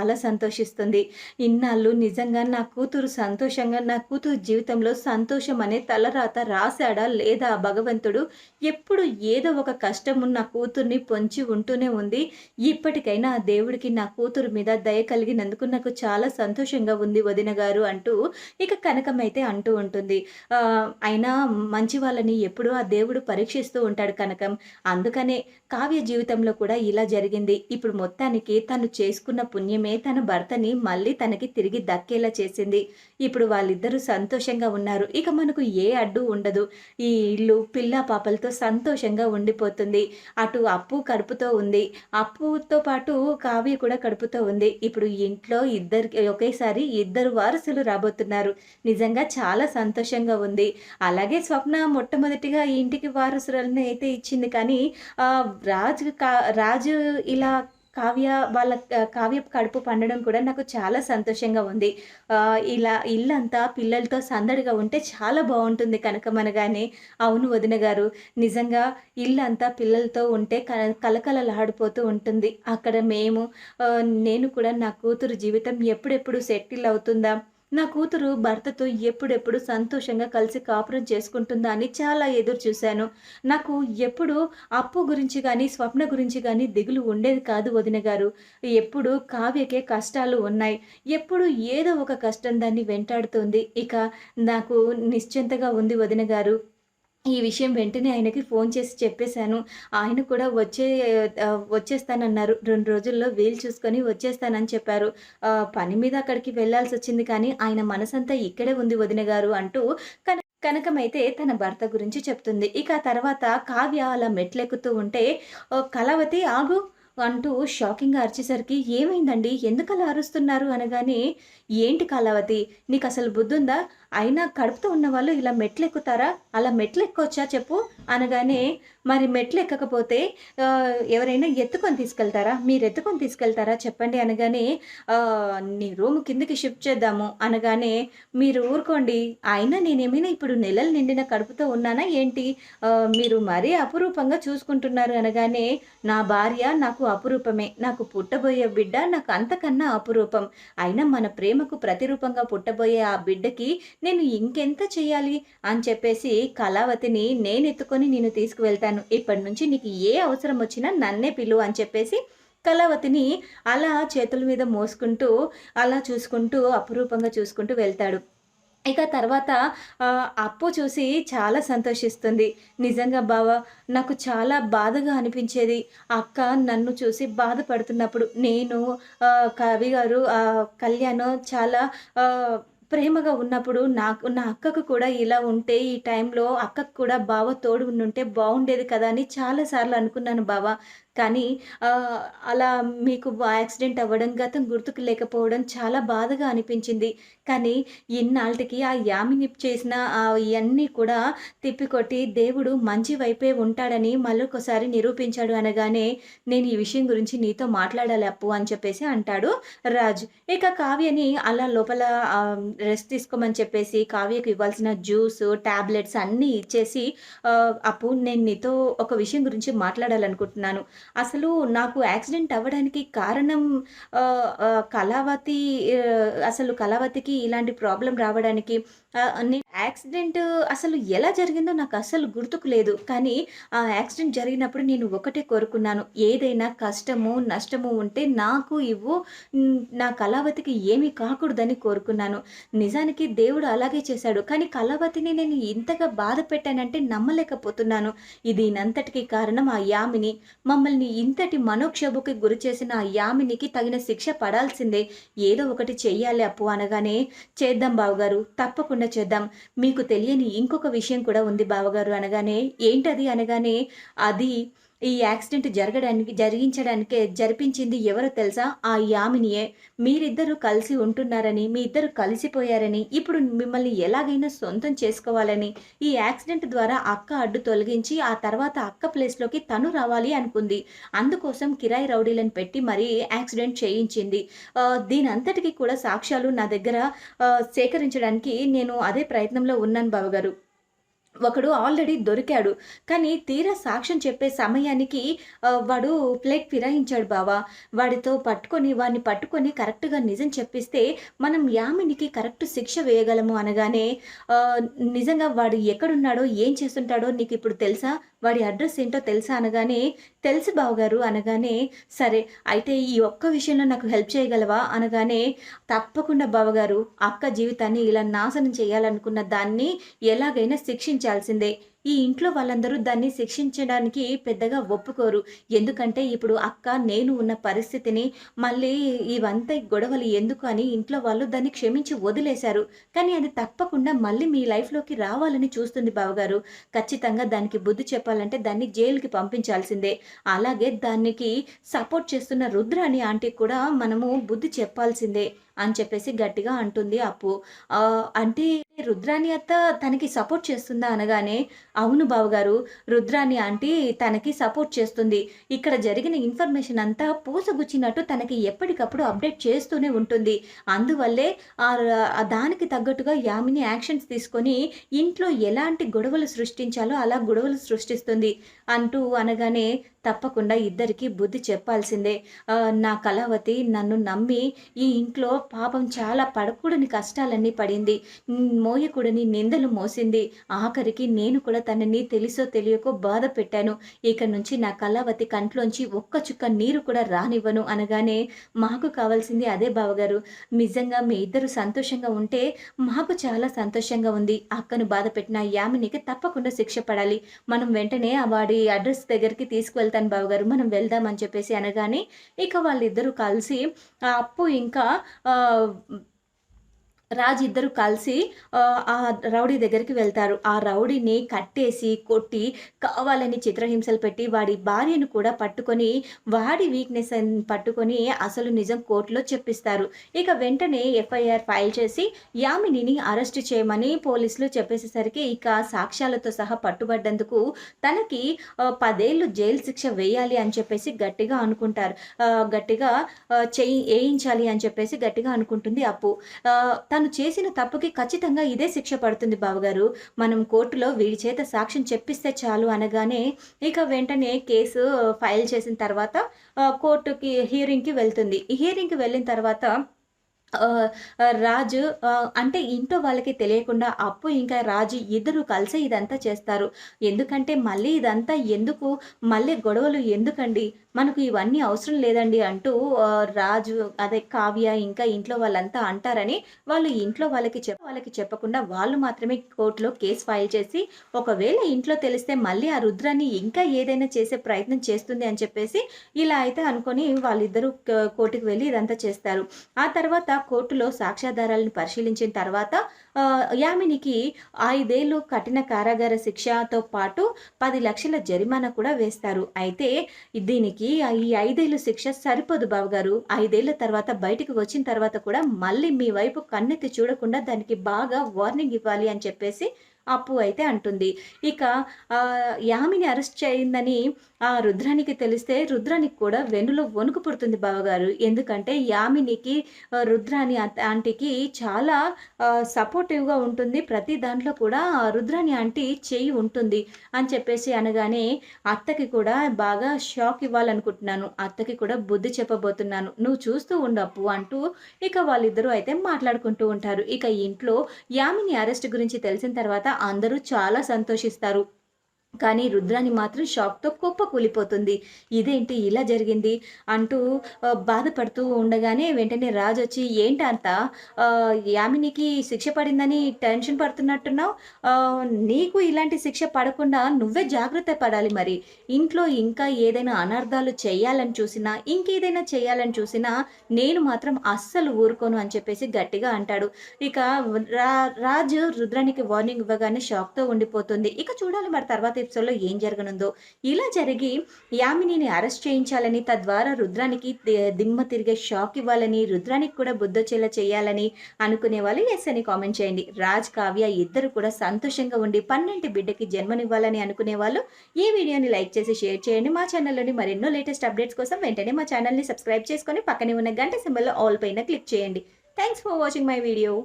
చాలా సంతోషిస్తుంది. ఇన్నాళ్ళు నిజంగా నా కూతురు సంతోషంగా నా కూతురు జీవితంలో సంతోషం అనే తలరాత రాశాడా లేదా భగవంతుడు? ఎప్పుడు ఏదో ఒక కష్టము నా కూతుర్ని పొంచి ఉంటూనే ఉంది. ఇప్పటికైనా ఆ దేవుడికి నా కూతురు మీద దయ కలిగినందుకు నాకు చాలా సంతోషంగా ఉంది వదిన గారు అంటూ ఇక కనకమైతే అంటూ ఉంటుంది. అయినా మంచి వాళ్ళని ఎప్పుడూ ఆ దేవుడు పరీక్షిస్తూ ఉంటాడు కనకం. అందుకనే కావ్య జీవితంలో కూడా ఇలా జరిగింది. ఇప్పుడు మొత్తానికి తను చేసుకున్న పుణ్యమే తన భర్తని మళ్ళీ తనకి తిరిగి దక్కేలా చేసింది. ఇప్పుడు వాళ్ళిద్దరూ సంతోషంగా ఉన్నారు. ఇక మనకు ఏ అడ్డు ఉండదు. ఈ ఇల్లు పిల్ల పాపలతో సంతోషంగా ఉండిపోతుంది. అటు అప్పు కడుపుతో ఉంది. అప్పుతో పాటు కావ్య కూడా కడుపుతో ఉంది. ఇప్పుడు ఇంట్లో ఇద్దరికి ఒకేసారి ఇద్దరు వారసులు రాబోతున్నారు. నిజంగా చాలా సంతోషంగా ఉంది. అలాగే స్వప్న మొట్టమొదటిగా ఈ ఇంటికి వారసులని అయితే ఇచ్చింది. కానీ రాజు కా రాజు ఇలా కావ్య వాళ్ళ కావ్య కడుపు పండడం కూడా నాకు చాలా సంతోషంగా ఉంది. ఇలా ఇల్లంతా పిల్లలతో సందడిగా ఉంటే చాలా బాగుంటుంది కనకమనగానే. అవును వదిన గారు నిజంగా ఇల్లంతా పిల్లలతో ఉంటే కల కలకలలాడిపోతూ ఉంటుంది. అక్కడ మేము నేను కూడా నా కూతురు జీవితం ఎప్పుడెప్పుడు సెటిల్ అవుతుందా? నా కూతురు భర్తతో ఎప్పుడెప్పుడు సంతోషంగా కలిసి కాపురం చేసుకుంటుందా అని చాలా ఎదురు చూశాను. నాకు ఎప్పుడు అప్పు గురించి కానీ స్వప్న గురించి కానీ దిగులు ఉండేది కాదు వదిన గారు. ఎప్పుడు కావ్యకే కష్టాలు ఉన్నాయి. ఎప్పుడు ఏదో ఒక కష్టం దాన్ని వెంటాడుతోంది. ఇక నాకు నిశ్చింతగా ఉంది వదిన గారు. ఈ విషయం వెంటనే ఆయనకి ఫోన్ చేసి చెప్పేశాను. ఆయన కూడా వచ్చే వచ్చేస్తానన్నారు. రెండు రోజుల్లో వీలు చూసుకొని వచ్చేస్తానని చెప్పారు. పని మీద అక్కడికి వెళ్ళాల్సి వచ్చింది కానీ ఆయన మనసంతా ఇక్కడే ఉంది వదిన గారు అంటూ కన కనకమైతే తన భర్త గురించి చెప్తుంది. ఇక తర్వాత కావ్య అలా మెట్లెక్కుతూ ఉంటే "ఓ, కళావతి ఆగు అంటూ షాకింగ్గా అరిచేసరికి ఏమైందండి? ఎందుకలా అరుస్తున్నారు? అనగానే ఏంటి కళావతి? నీకు అసలు బుద్ధుందా? అయినా కడుపుతో ఉన్న వాళ్ళు ఇలా మెట్లు ఎక్కుతారా అలా మెట్లు ఎక్కొచ్చా చెప్పు? అనగానే మరి మెట్లు ఎక్కకపోతే ఎవరైనా ఎత్తుకొని తీసుకెళ్తారా? మీరు ఎత్తుకొని తీసుకెళ్తారా చెప్పండి అనగానే నీ రూమ్ కిందకి షిఫ్ట్ చేద్దాము అనగానే మీరు ఊరుకోండి. అయినా నేనేమైనా ఇప్పుడు నెలలు నిండిన కడుపుతో ఉన్నానా ఏంటి? మీరు మరీ అపురూపంగా చూసుకుంటున్నారు అనగానే నా భార్య నాకు అపురూపమే. నాకు పుట్టబోయే బిడ్డ నాకు అంతకన్నా అపురూపం. అయినా మన ప్రేమకు ప్రతిరూపంగా పుట్టబోయే ఆ బిడ్డకి నేను ఇంకెంత చేయాలి అని చెప్పేసి కళావతిని నేను ఎత్తుకొని నేను తీసుకువెళ్తాను. ఇప్పటి నుంచి నీకు ఏ అవసరం వచ్చినా నన్నే పిలువు అని చెప్పేసి కళావతిని అలా చేతుల మీద మోసుకుంటూ అలా చూసుకుంటూ అపురూపంగా చూసుకుంటూ వెళ్తాడు. ఇక తర్వాత అప్పు చూసి చాలా సంతోషిస్తుంది. నిజంగా బావ నాకు చాలా బాధగా అనిపించేది. అక్క నన్ను చూసి బాధపడుతున్నప్పుడు నేను కవి గారు కళ్యాణ్ చాలా ప్రేమగా ఉన్నప్పుడు నాకు నా అక్కకు కూడా ఇలా ఉంటే ఈ టైంలో అక్కకు కూడా బావ తోడు ఉండుంటే బాగుండేది కదా అని చాలాసార్లు అనుకున్నాను బావ. కానీ అలా మీకు యాక్సిడెంట్ అవ్వడం గతం గుర్తుకు లేకపోవడం చాలా బాధగా అనిపించింది. కానీ ఇన్నాళ్ళకి ఆ యామిని చేసిన ఆ ఇవన్నీ కూడా తిప్పికొట్టి దేవుడు మంచి వైపే ఉంటాడని మళ్ళొకసారి నిరూపించాడు అనగానే నేను ఈ విషయం గురించి నీతో మాట్లాడాలి అప్పు అని చెప్పేసి అంటాడు రాజు. ఇక కావ్యని అలా లోపల రెస్ట్ తీసుకోమని చెప్పేసి కావ్యకు ఇవ్వాల్సిన జ్యూస్ టాబ్లెట్స్ అన్నీ ఇచ్చేసి అప్పు నేను నీతో ఒక విషయం గురించి మాట్లాడాలనుకుంటున్నాను. అసలు నాకు యాక్సిడెంట్ అవ్వడానికి కారణం కళావతి అసలు కళావతికి ఇలాంటి ప్రాబ్లం రావడానికి యాక్సిడెంట్ అసలు ఎలా జరిగిందో నాకు అసలు గుర్తుకు లేదు. కానీ ఆ యాక్సిడెంట్ జరిగినప్పుడు నేను ఒకటే కోరుకున్నాను. ఏదైనా కష్టము నష్టము ఉంటే నాకు ఇవ్వు. నా కళావతికి ఏమీ కాకూడదని కోరుకున్నాను. నిజానికి దేవుడు అలాగే చేశాడు. కానీ కళావతిని నేను ఇంతగా బాధ పెట్టానంటే నమ్మలేకపోతున్నాను. ఇది నంతటికి కారణం ఆ యామిని. మమ్మల్ని ఇంతటి మనోక్షోభకి గురి చేసిన ఆ యామినికి తగిన శిక్ష పడాల్సిందే. ఏదో ఒకటి చెయ్యాలి అప్పు అనగానే చేద్దాం బావగారు తప్పకుండా చేద్దాం. మీకు తెలియని ఇంకొక విషయం కూడా ఉంది బావగారు. అనగానే ఏంటది? అనగానే అది ఈ యాక్సిడెంట్ జరగడానికి జరిగించడానికి జరిపించింది ఎవరో తెలుసా? ఆ యామినియే. మీరిద్దరూ కలిసి ఉంటున్నారని మీ ఇద్దరు కలిసిపోయారని ఇప్పుడు మిమ్మల్ని ఎలాగైనా సొంతం చేసుకోవాలని ఈ యాక్సిడెంట్ ద్వారా అక్క అడ్డు తొలగించి ఆ తర్వాత అక్క ప్లేస్లోకి తను రావాలి అనుకుంది. అందుకోసం కిరాయి రౌడీలను పెట్టి మరీ యాక్సిడెంట్ చేయించింది. దీని అంతటికీ కూడా సాక్ష్యాలు నా దగ్గర సేకరించడానికి నేను అదే ప్రయత్నంలో ఉన్నాను బావగారు. ఒకడు ఆల్రెడీ దొరికాడు. కానీ తీరా సాక్ష్యం చెప్పే సమయానికి వాడు ప్లేట్ ఫిరాయించాడు బావా. వాడితో పట్టుకొని వాడిని పట్టుకొని కరెక్ట్గా నిజం చెప్పిస్తే మనం యామినికి కరెక్ట్ శిక్ష వేయగలము అనగానే నిజంగా వాడు ఎక్కడున్నాడో ఏం చేస్తుంటాడో నీకు ఇప్పుడు తెలుసా? వాడి అడ్రస్ ఏంటో తెలుసా అనగానే తెలుసు బావగారు అనగానే సరే అయితే ఈ ఒక్క విషయంలో నాకు హెల్ప్ చేయగలవా అనగానే తప్పకుండా బావగారు అక్క జీవితాన్ని ఇలా నాశనం చేయాలనుకున్న దాన్ని ఎలాగైనా శిక్షించాల్సిందే. ఈ ఇంట్లో వాళ్ళందరూ దాన్ని శిక్షించడానికి పెద్దగా ఒప్పుకోరు. ఎందుకంటే ఇప్పుడు అక్క నేను ఉన్న పరిస్థితిని మళ్ళీ ఇవంతా గొడవలు ఎందుకు అని ఇంట్లో వాళ్ళు దాన్ని క్షమించి వదిలేశారు. కానీ అది తప్పకుండా మళ్ళీ మీ లైఫ్లోకి రావాలని చూస్తుంది బావగారు. ఖచ్చితంగా దానికి బుద్ధి చెప్పాలంటే దాన్ని జైలుకి పంపించాల్సిందే. అలాగే దానికి సపోర్ట్ చేస్తున్న రుద్ర అని ఆంటీకి కూడా మనము బుద్ధి చెప్పాల్సిందే అని చెప్పేసి గట్టిగా అంటుంది అప్పు. అంటే రుద్రాణి అత్త తనకి సపోర్ట్ చేస్తుందా అనగానే అవును బావగారు రుద్రాణి ఆంటీ తనకి సపోర్ట్ చేస్తుంది. ఇక్కడ జరిగిన ఇన్ఫర్మేషన్ అంతా పూసగుచ్చినట్టు తనకి ఎప్పటికప్పుడు అప్డేట్ చేస్తూనే ఉంటుంది. అందువల్లే దానికి తగ్గట్టుగా యామిని యాక్షన్స్ తీసుకొని ఇంట్లో ఎలాంటి గొడవలు సృష్టించాలో అలా గొడవలు సృష్టిస్తుంది అంటూ అనగానే తప్పకుండా ఇద్దరికి బుద్ధి చెప్పాల్సిందే. నా కళావతి నన్ను నమ్మి ఈ ఇంట్లో పాపం చాలా పడకూడని కష్టాలన్నీ పడింది. మోయకూడని నిందలు మోసింది. ఆఖరికి నేను కూడా తనని తెలుసో తెలియకో బాధ పెట్టాను. ఇక నుంచి నా కళావతి కంట్లోంచి ఒక్క చుక్క నీరు కూడా రానివ్వను అనగానే మాకు కావాల్సింది అదే బావగారు. నిజంగా మీ ఇద్దరు సంతోషంగా ఉంటే మాకు చాలా సంతోషంగా ఉంది. అక్కను బాధ పెట్టిన యామినికి తప్పకుండా శిక్ష పడాలి. మనం వెంటనే వాడి అడ్రస్ దగ్గరికి తీసుకువెళ్తాను బావగారు మనం వెళ్దామని చెప్పేసి అనగానే ఇక వాళ్ళిద్దరూ కలిసి ఆ అప్పు ఇంకా రాజు ఇద్దరు కలిసి ఆ రౌడీ దగ్గరికి వెళ్తారు. ఆ రౌడీని కట్టేసి కొట్టి కావాలని చిత్రహింసలు పెట్టి వాడి భార్యను కూడా పట్టుకొని వాడి వీక్నెస్ పట్టుకొని అసలు నిజం కోర్టులో చెప్పిస్తారు. ఇక వెంటనే ఎఫ్ఐఆర్ ఫైల్ చేసి యామినిని అరెస్ట్ చేయమని పోలీసులు చెప్పేసేసరికి ఇక సాక్ష్యాలతో సహా పట్టుబడ్డందుకు తనకి పదేళ్ళు జైలు శిక్ష వేయాలి అని చెప్పేసి గట్టిగా అనుకుంటారు. గట్టిగా చేయి వేయించాలి అని చెప్పేసి గట్టిగా అనుకుంటుంది అప్పు. తను చేసిన తప్పుకి ఖచ్చితంగా ఇదే శిక్ష పడుతుంది బావగారు. మనం కోర్టులో వీడి చేత సాక్ష్యం చెప్పిస్తే చాలు అనగానే ఇక వెంటనే కేసు ఫైల్ చేసిన తర్వాత కోర్టుకి హియరింగ్కి వెళ్తుంది. హియరింగ్కి వెళ్ళిన తర్వాత రాజు అంటే ఇంట్లో వాళ్ళకి తెలియకుండా అప్పు ఇంకా రాజు ఇద్దరు కలిసి ఇదంతా చేస్తారు. ఎందుకంటే మళ్ళీ ఇదంతా ఎందుకు మళ్ళీ గొడవలు ఎందుకండి? మనకు ఇవన్నీ అవసరం లేదండి అంటూ రాజు అదే కావ్య ఇంకా ఇంట్లో వాళ్ళంతా అంటారని వాళ్ళు ఇంట్లో వాళ్ళకి చెప్ప వాళ్ళకి చెప్పకుండా వాళ్ళు మాత్రమే కోర్టులో కేసు ఫైల్ చేసి ఒకవేళ ఇంట్లో తెలిస్తే మళ్ళీ ఆ రుద్రాన్ని ఇంకా ఏదైనా చేసే ప్రయత్నం చేస్తుంది అని చెప్పేసి ఇలా అయితే అనుకొని వాళ్ళిద్దరూ కోర్టుకు వెళ్ళి ఇదంతా చేస్తారు. ఆ తర్వాత కోర్టులో సాక్ష్యాధారాలను పరిశీలించిన తర్వాత యామినికి ఐదేళ్ళు కఠిన కారాగార శిక్షతో పాటు పది లక్షల జరిమానా కూడా వేస్తారు. అయితే దీనికి ఈ ఐదేళ్ళు శిక్ష సరిపోదు బావగారు ఐదేళ్ళ తర్వాత బయటకు వచ్చిన తర్వాత కూడా మళ్ళీ మీ వైపు కన్నెత్తి చూడకుండా దానికి బాగా వార్నింగ్ ఇవ్వాలి అని చెప్పేసి అప్పు అయితే అంటుంది. ఇక యామిని అరెస్ట్ చేయిందని ఆ రుద్రానికి తెలిస్తే రుద్రానికి కూడా వెన్నులో వణుకు పుడుతుంది బావగారు. ఎందుకంటే యామినికి రుద్రాని ఆంటీకి చాలా సపోర్టివ్గా ఉంటుంది. ప్రతి దాంట్లో కూడా రుద్రాని ఆంటీ చేయి ఉంటుంది అని చెప్పేసి అనగానే అత్తకి కూడా బాగా షాక్ ఇవ్వాలనుకుంటున్నాను. అత్తకి కూడా బుద్ధి చెప్పబోతున్నాను. నువ్వు చూస్తూ ఉండప్పు అంటూ ఇక వాళ్ళిద్దరూ అయితే మాట్లాడుకుంటూ ఉంటారు. ఇక ఇంట్లో యామిని అరెస్ట్ గురించి తెలిసిన తర్వాత అందరూ చాలా సంతోషిస్తారు. కానీ రుద్రాని మాత్రం షాక్తో కుప్ప కూలిపోతుంది ఇదేంటి ఇలా జరిగింది? అంటూ బాధపడుతూ ఉండగానే వెంటనే రాజు వచ్చి ఏంటంత? యామినికి శిక్ష పడిందని టెన్షన్ పడుతున్నట్టున్నావు? నీకు ఇలాంటి శిక్ష పడకుండా నువ్వే జాగ్రత్త పడాలి మరి. ఇంట్లో ఇంకా ఏదైనా అనర్థాలు చేయాలని చూసినా ఇంకేదైనా చేయాలని చూసినా నేను మాత్రం అస్సలు ఊరుకోను అని చెప్పేసి గట్టిగా అంటాడు. ఇక రా రాజు రుద్రానికి వార్నింగ్ ఇవ్వగానే షాక్తో ఉండిపోతుంది. ఇక చూడాలి మరి తర్వాత ఎపిసోడ్లో ఏం జరగనుందో. ఇలా జరిగి యామినిని అరెస్ట్ చేయించాలని తద్వారా రుద్రానికి దిమ్మ తిరిగే షాక్ ఇవ్వాలని రుద్రానికి కూడా బుద్ధొచ్చేలా చేయాలని అనుకునే వాళ్ళు ఎస్ అని కామెంట్ చేయండి. రాజ్ కావ్య ఇద్దరు కూడా సంతోషంగా ఉండి పన్నెండు బిడ్డకి జన్మనివ్వాలని అనుకునే వాళ్ళు ఈ వీడియోని లైక్ చేసి షేర్ చేయండి. మా ఛానల్లోని మరెన్నో లేటెస్ట్ అప్డేట్స్ కోసం వెంటనే మా ఛానల్ని సబ్స్క్రైబ్ చేసుకొని పక్కనే ఉన్న గంట సింబల్లో ఆల్ పైన క్లిక్ చేయండి. Thanks for watching my video